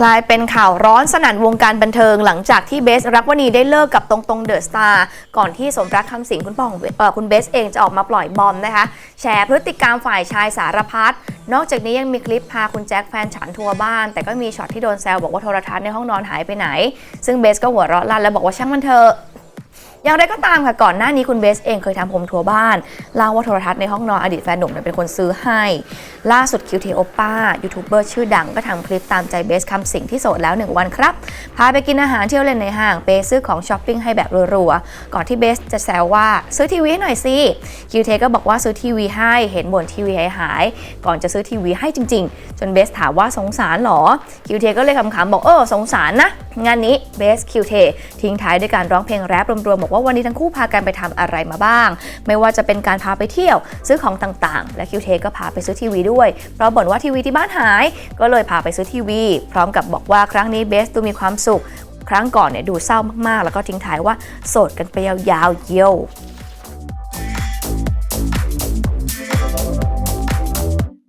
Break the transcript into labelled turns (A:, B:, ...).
A: กลายเป็นข่าวร้อนสนั่นวงการบันเทิงหลังจากที่เบสรักวณีได้เลิกกับตรงตรงเดอะสตาร์ก่อนที่สมรักคำสิงคุณป่อของอคุณเบสเองจะออกมาปล่อยบอมนะคะ แชร์พฤติกรรมฝ่ายชายสารพัดนอกจากนี้ยังมีคลิปพาคุณแจ็คแฟนฉันทัวร์บ้าน แต่ก็มีช็อตที่โดนแซวบอกว่าโทรทัศน์ในห้องนอนหายไปไหน ซึ่งเบสก็หัวเราะลั่นแล้วบอกว่าช่างมันเถอะ อย่างไรก็ตามค่ะก่อนหน้านี้คุณเบสเองเคยทำผมทัวร์บ้านเล่าว่าโทรทัศน์ในห้องนอนอดีตแฟนหนุ่มเป็นคนซื้อให้ ล่าสุดคิวเทโอป้ายูทูบเบอร์ชื่อดังก็ทำคลิปตามใจเบสคำสิ่งที่โสดแล้ว 1 วันครับ พาไปกินอาหารเที่ยวเล่นในห้างเปซื้อของช้อปปิ้งให้แบบรัวๆก่อนที่เบสจะแซวว่าซื้อทีวีให้หน่อยสิคิวเทก็บอกว่าซื้อทีวีให้เห็นบ่นทีวีหายๆก่อนจะซื้อทีวีให้จริง ๆ จนเบสถามว่าสงสารหรอคิวเทก็เลยคำๆบอกเออสงสารนะ งานนี้เบสคิวเททิ้งท้ายด้วยการร้องเพลงแรปรวมๆ บอกว่าวันนี้ทั้งคู่พากันไปทำอะไรมาบ้าง ไม่ว่าจะเป็นการพาไปเที่ยว ซื้อของต่างๆ และคิวเทก็พาไปซื้อทีวีด้วย เพราะบ่นว่าทีวีที่บ้านหาย ก็เลยพาไปซื้อทีวี พร้อมกับบอกว่าครั้งนี้เบสดูมีความสุข ครั้งก่อนเนี่ยดูเศร้ามากๆ แล้วก็ทิ้งท้ายว่าโสดกันไปยาวๆเยี่ยว